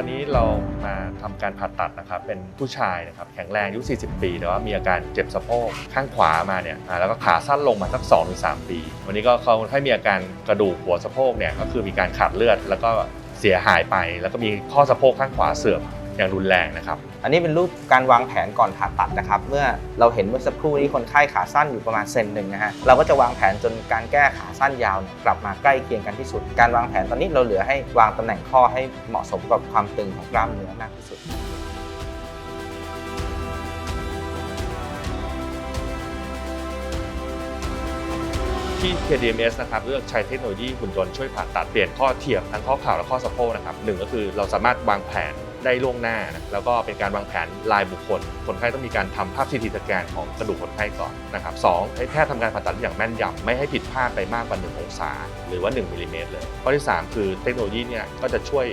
ันนี้เรามาทำการผ่าตัดนะครับเป็นผู้ชายนะครับแข็งแรงอายุ 40 ปีแต่ว่ามีอาการเจ็บสะโพกข้างขวามาเนี่ยแล้วก็ขาสั้นลงมาสัก 2-3 ปี วันนี้ก็เขาให้มีอาการกระดูกหัวสะโพกเนี่ยก็คือมีการขาดเลือดแล้วก็เสียหายไป แล้วก็มีข้อสะโพกข้างขวาเสื่อม อย่างรุนแรงนะครับ อันนี้เป็นรูปการวางแผนก่อนผ่าตัดนะครับ เมื่อเราเห็นเมื่อสักครู่นี้คนไข้ขาสั้นอยู่ประมาณเซนหนึ่งนะฮะ เราก็จะวางแผนจนการแก้ขาสั้นยาวเนี่ยกลับมาใกล้เคียงกันที่สุด การวางแผนตอนนี้เราเหลือให้วางตำแหน่งข้อให้เหมาะสมกับความตึงของกล้ามเนื้อมากที่สุดที่ KDMS นะครับเลือกใช้เทคโนโลยีหุ่นยนต์ช่วยผ่าตัดเปลี่ยนข้อเทียมทั้งข้อเข่าและข้อสะโพกนะครับหนึ่งก็คือเราสามารถวางแผน ได้ล่วงหน้านะแล้วก็เป็นการวางแผนรายบุคคล คนไข้ต้องมีการทำภาพซีทีสแกนของกระดูกคนไข้ก่อนนะครับสองให้แพทย์ทำการผ่าตัดอย่างแม่นยำไม่ให้ผิดพลาดไปมากกว่า 1 องศา หรือว่า 1มิลลิเมตรเลยข้อที่ 3 คือเทคโนโลยีเนี่ยก็จะช่วย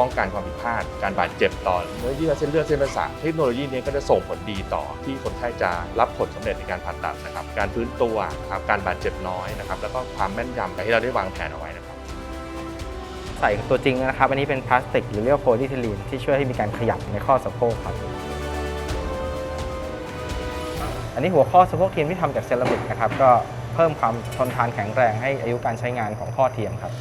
ป้องกันความผิดพลาด การบาดเจ็บต่อเนื้อเยื่อเส้นเลือดเส้นประสาทเทคโนโลยีนี้ก็จะส่งผลดีต่อที่คนไข้จะรับผลสำเร็จในการผ่าตัดนะครับ การฟื้นตัวนะครับการบาดเจ็บน้อยนะครับ แล้วก็ความแม่นยำที่เราได้วางแผนเอาไว้นะ ใส่ตัวจริงนะครับ อันนี้เป็นพลาสติกหรือเรียกว่าโพลีเทลีนที่ช่วยให้มีการขยับในข้อสะโพกครับอันนี้หัวข้อสะโพกเทียมที่ทำจากเซรามิกนะครับก็เพิ่มความทนทานแข็งแรงให้อายุการใช้งานของข้อเทียมครับ